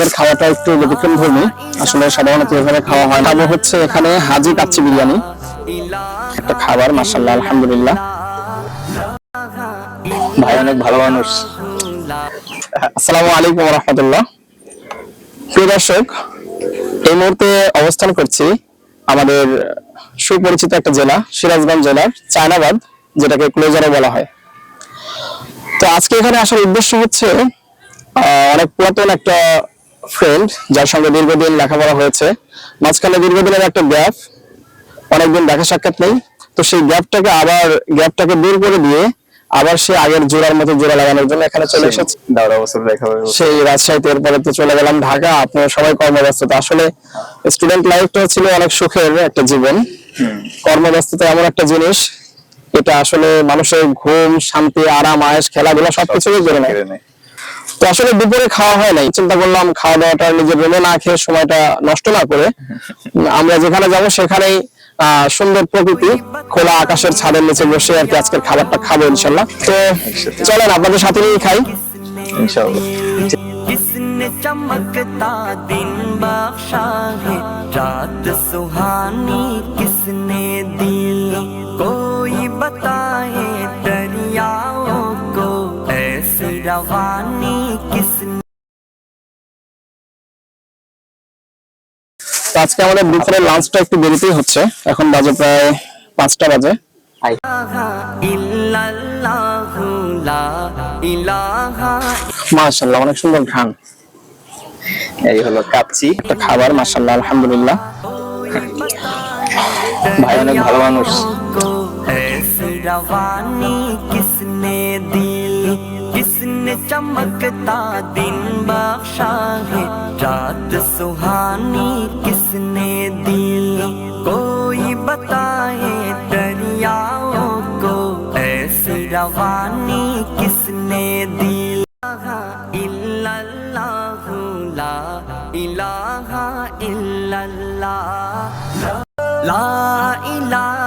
আমাদের খাওয়াটা একটু ব্যতিক্রম ধর্মী। আসলে সাধারণত এভাবে খাওয়া হয় খাব হচ্ছে এখানে হাজি কাচ্চি বিরিয়ানি। একটা খাবার মাসাল্লাহ আলহামদুলিল্লাহ। ভাই অনেক ভালো মানুষ। আসসালামু আলাইকুম রহমতুল্লাহ প্রিয় দর্শক, এই মুহূর্তে অবস্থান করছি আমাদের সুপরিচিত একটা জেলা, সিরাজগঞ্জ জেলার চায়নাবাদ, যেটাকে ক্লোজারও বলা হয়। তো আজকে এখানে আসার উদ্দেশ্য হচ্ছে অনেক পুরাতন একটা ফ্রেন্ড যার সঙ্গে দীর্ঘদিন লেখাপড়া হয়েছে। মাঝখানে দীর্ঘদিনের একটা গ্যাপ অনেকদিন দেখা সাক্ষাৎ নেই। তো সেই গ্যাপটাকে আবার গ্যাপটাকে দূর করে দিয়ে আবার সে আগের জোড়ার মতো জোড়া লাগানোর জন্য এখানে চলে এসেছে। দাওরা বছর দেখা হবে। সেই রাজশাহীতে এরপরে তো চলে গেলাম ঢাকা আপনার সবাই কর্মব্যস্ততা। আসলে স্টুডেন্ট লাইফটা ছিল অনেক সুখের একটা জীবন। কর্মব্যস্ততা এমন একটা জিনিস এটা আসলে মানুষের ঘুম শান্তি আরাম আয়েস খেলাধুলা সবকিছুই নেয় কেড়ে নেয় তো আসলে দুপুরে খাওয়া হয় নাই। চিন্তা করলাম খাওয়া দাওয়াটা নিজের রুমে না খেয়ে সময়টা নষ্ট না করে আমরা যেখানে যাব সেখানেই সুন্দর প্রকৃতি খোলা আকাশের ছাদের নিচে বসে আর কি আজকের খাবারটা খাব ইনশাল্লাহ। তো চলেন আপনাদের সাথে নিয়ে খাই। চমকতা দিন বাদশাহ সুহানি ऐसी रवानी किसने তো আজকে আমাদের দুপুরের লাঞ্চটা একটু দেরিতেই হচ্ছে এখন বাজে প্রায় পাঁচটা বাজে ইল্লাল্লাহু লা ইলাহা মাশাল্লাহ অনেক সুন্দর ঘ্রাণ এই হলো কাচ্চি একটা খাবার মাশাল্লাহ আলহামদুলিল্লাহ ভাই অনেক ভালো মানুষ किसने चमकता दिन बख्शा है। रात सुहानी किसने दी? कोई बताए दरियाओं को, ऐसी रवानी किसने दी? इलाहा इल्लल्लाह। ला इलाहा